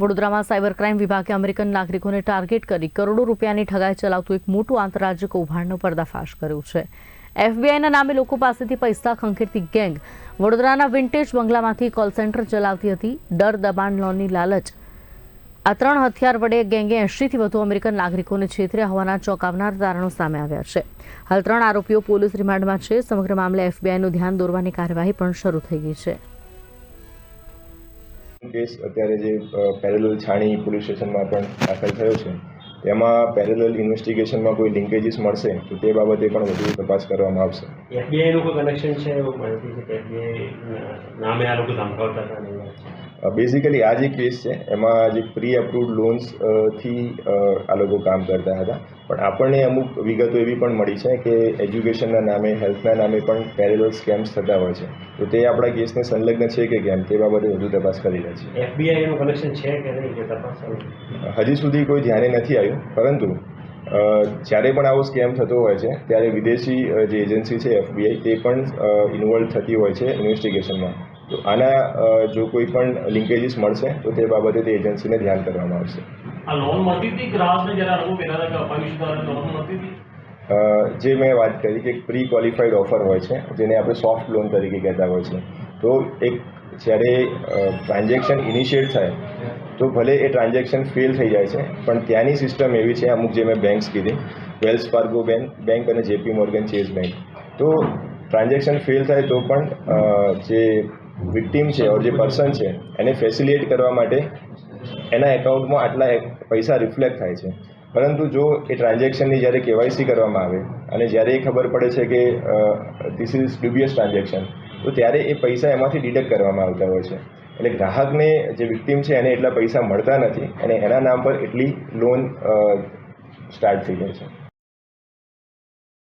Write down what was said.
વડોદરામાં cyber crime વિભાગે American નાગરિકોને ટાર્ગેટ કરી કરોડો રૂપિયાની ઠગાઈ ચલાવતું એક મોટું આંતરરાજ્ય કૌભાંડનો પર્દાફાશ કર્યો છે. એફબીઆઈના નામે લોકો પાસેથી પૈસા ખંખેરતી ગેંગ વડોદરાના વિન્ટેજ બંગલામાંથી કોલ સેન્ટર ચલાવતી હતી. ડર દબાણ લોનની લાલચ. આ ત્રણ હથિયાર વડે ગેંગે એંશીથી વધુ અમેરિકન નાગરિકોને છેતર્યા હોવાના ચોંકાવનાર તારણો સામે આવ્યા છે. હાલ ત્રણ આરોપીઓ પોલીસ રિમાન્ડમાં છે. સમગ્ર મામલે એફબીઆઈનું ધ્યાન દોરવાની કાર્યવાહી પણ શરૂ થઈ ગઈ છે. કેસ અત્યારે જે પેરેલલ છાણી પોલીસ સ્ટેશનમાં પણ દાખલ થયો છે, તેમાં પેરેલલ ઇન્વેસ્ટિગેશનમાં કોઈ લિંકેજીસ મળશે, તો તે બાબતે પણ વધુ તપાસ કરવામાં આવશે એફબીઆઈનું કોઈ કનેક્શન છે એવું માહિતી છે કે એફબીઆઈ નામે આ લોકો ધમકાવતા હતા. બેઝિકલી આ જે કેસ છે એમાં જે પ્રી અપ્રુવડ લોન્સથી આ લોકો કામ કરતા હતા. પણ આપણને અમુક વિગતો એવી પણ મળી છે કે એજ્યુકેશનના નામે હેલ્થના નામે પણ પેરેલલ સ્કેમ્સ થતા હોય છે. તો તે આપણા કેસને સંલગ્ન છે કે કેમ? તે બાબતે વધુ તપાસ કરી રહ્યા છે એફબીઆઈ નું કનેક્શન છે કે નહીં તપાસ. હજી સુધી કોઈ ધ્યાને નથી આવ્યું. પરંતુ જ્યારે પણ આવો સ્કેમ થતો હોય છે ત્યારે વિદેશી જે એજન્સી છે એફબીઆઈ તે પણ ઇન્વોલ્વ થતી હોય છે ઇન્વેસ્ટિગેશનમાં તો આના જો કોઈ પણ લિંકેજીસ મળશે તો તે બાબતે તે એજન્સીને ધ્યાન કરવામાં આવશે. આ લોન મળતી હતી ગ્રાહકને જ્યારે આ લોકો કહેતા હતા કે લોન મળતી હતી? જે મેં વાત કરી કે પ્રી ક્વોલિફાઈડ ઓફર હોય છે જેને આપણે સોફ્ટ લોન તરીકે કહેતા હોય છે. તો એક જ્યારે ટ્રાન્ઝેક્શન ઇનિશિએટ થાય તો ભલે એ ટ્રાન્ઝેક્શન ફેલ થઈ જાય છે પણ ત્યાંની સિસ્ટમ એવી છે અમુક જે મેં બેંક્સ કીધી વેલ્સ ફાર્ગો બેંક બેંક અને જેપી મોર્ગન ચેઝ બેંક તો ટ્રાન્ઝેક્શન ફેલ થાય તો પણ જે વિક્ટીમ છે ઓર જે પર્સન છે, એને ફેસિલિએટ કરવા માટે એના એકાઉન્ટમાં આટલા પૈસા રિફ્લેક્ટ થાય છે. પરંતુ જો એ ટ્રાન્ઝેક્શનની જ્યારે કેવાયસી કરવામાં આવે અને જ્યારે એ ખબર પડે છે કે ધીસ ઇઝ ડ્યુબિયસ ટ્રાન્ઝેક્શન તો ત્યારે એ પૈસા એમાંથી ડિડક્ટ કરવામાં આવતા હોય છે. એટલે ગ્રાહકને જે વિક્ટીમ છે એને એટલા પૈસા મળતા નથી અને એના નામ પર એટલી લોન સ્ટાર્ટ થઈ જાય છે.